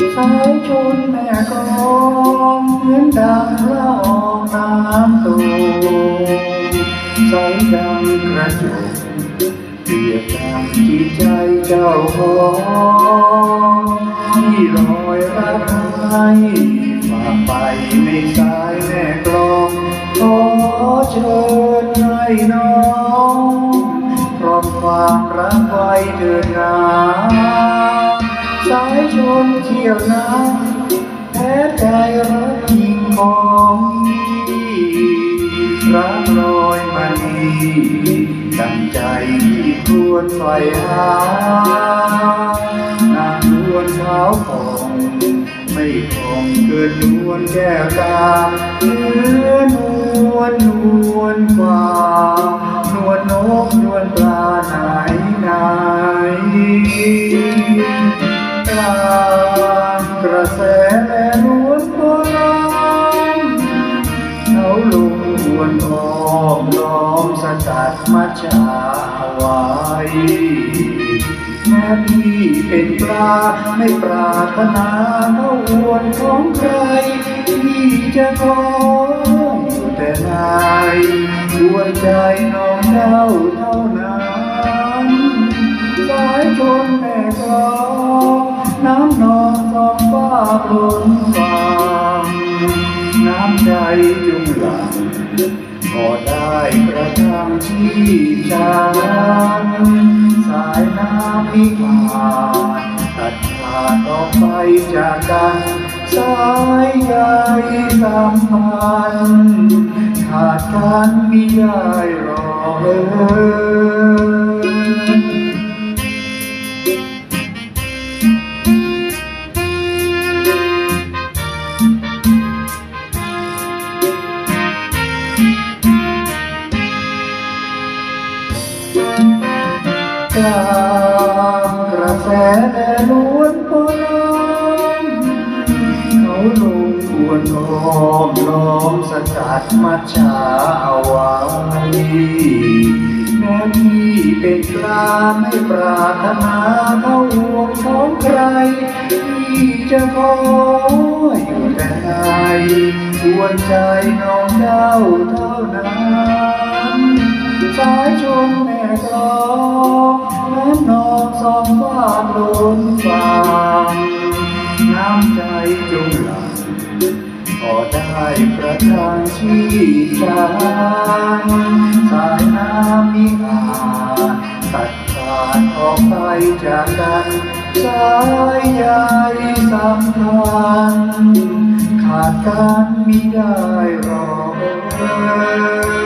สายชนแม่กลองเหมือนดังละอองน้ำตูใสดังกระจกเปียบดังจิตใจเจ้าของที่ลอยรักให้ฝากไปในสายแม่กลองขอเชิญให้น้องพร้อมความรักไว้เถิดนาสา นเที่ยวน้ำแพ้ใจรักจริงของดีรักลอยมานีดังใจที่ควรไฟหานางนวลเท้าของไม่คงเกินนวลแก้วตาเนื้อนวลนวลกว่านวลนกนวลปลาไหนไหนก ดมัจฉาไว้แม่พี่เป็นปลาไม่ปรารถนาเขาอวนของใคร ที่จะขออยู่แต่ในดวงใจน้องเจ้าเท่านั้นสายชนแม่กลองน้ำนองสองฟ้าปลนฟังน้ำใจจุงหลัง ก็ได้กระทำชีพฉันสายน้ำพิพานตัดขาดออกไปจากกันสายใยสัมพันธ์ขาดกันไม่ได้หรอกเอ่ย แสแม่ล้วนโบราณเขาลงควรอ้อมล้อมสกัดมัจฉาเอาไว้แม่พี่เป็นปลาไม่ปรารถนาเข้าห่วงของใครที่จะขออยู่แต่ในดวใจน้องเจ้าเท่านั้นสายชนแม่กลอง ได้ประทานชีพฉันสายน้ำมิอาจตัดขาดออกไปจากกันสายใยสัมพันธ์ขาดกันมิได้หรอก